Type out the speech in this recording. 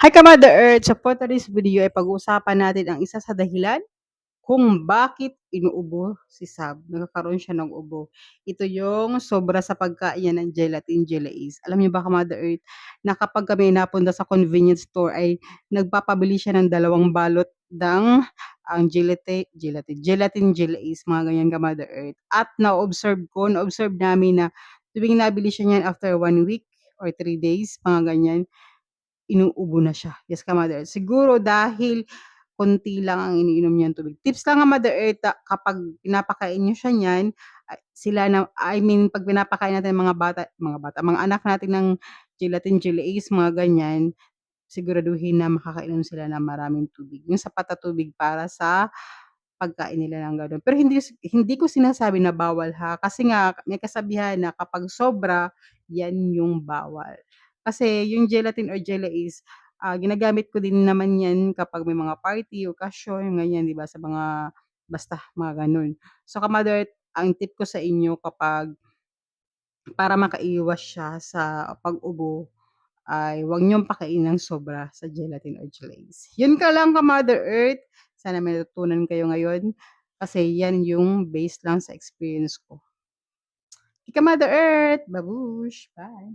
Hi ka Mother Earth! So for today's video ay pag-uusapan natin ang isa sa dahilan kung bakit inuubo si Sab, nagkakaroon siya ng ubo. Ito yung sobra sa pagkain ng gelatin Gelase. Alam niyo ba ka Mother Earth, na kapag kami napunta sa convenience store ay nagpapabili siya ng dalawang balot ng ang gelate gelatin gelatin Gelase, mga ganyan ka Mother Earth. At na-observe ko, na-observe namin na tuwing nabili siya niyan after 1 week or 3 days, mga ganyan, inuubo na siya. Yes ka Mother Earth. Siguro dahil konti lang ang iniinom niyang tubig. Tips lang ha Mother Earth, ah, kapag pinapakain niyo siya niyan, sila na I mean 'pag pinapakain natin mga bata mga bata, mga anak natin ng gelatin Gelase, mga ganyan, siguraduhin na makakainom sila ng maraming tubig. Yung sapat na tubig para sa pagkain nila ng gano'n. Pero hindi hindi ko sinasabi na bawal ha, kasi nga may kasabihan na kapag sobra, yan yung bawal. Kasi yung gelatin or Gelase, ah, ginagamit ko din naman yan kapag may mga party, okasyon, ganyan 'di ba, sa mga basta mga gano'n. So ka Mother Earth, ang tip ko sa inyo kapag para makaiwas siya sa pag-ubo, ay huwag niyong pakainin ng sobra sa gelatin or Gelase. Yun ka lang ka Mother Earth, sana may natutunan kayo ngayon, kasi yan yung base lang sa experience ko. Ika Mother Earth, babush! Bye.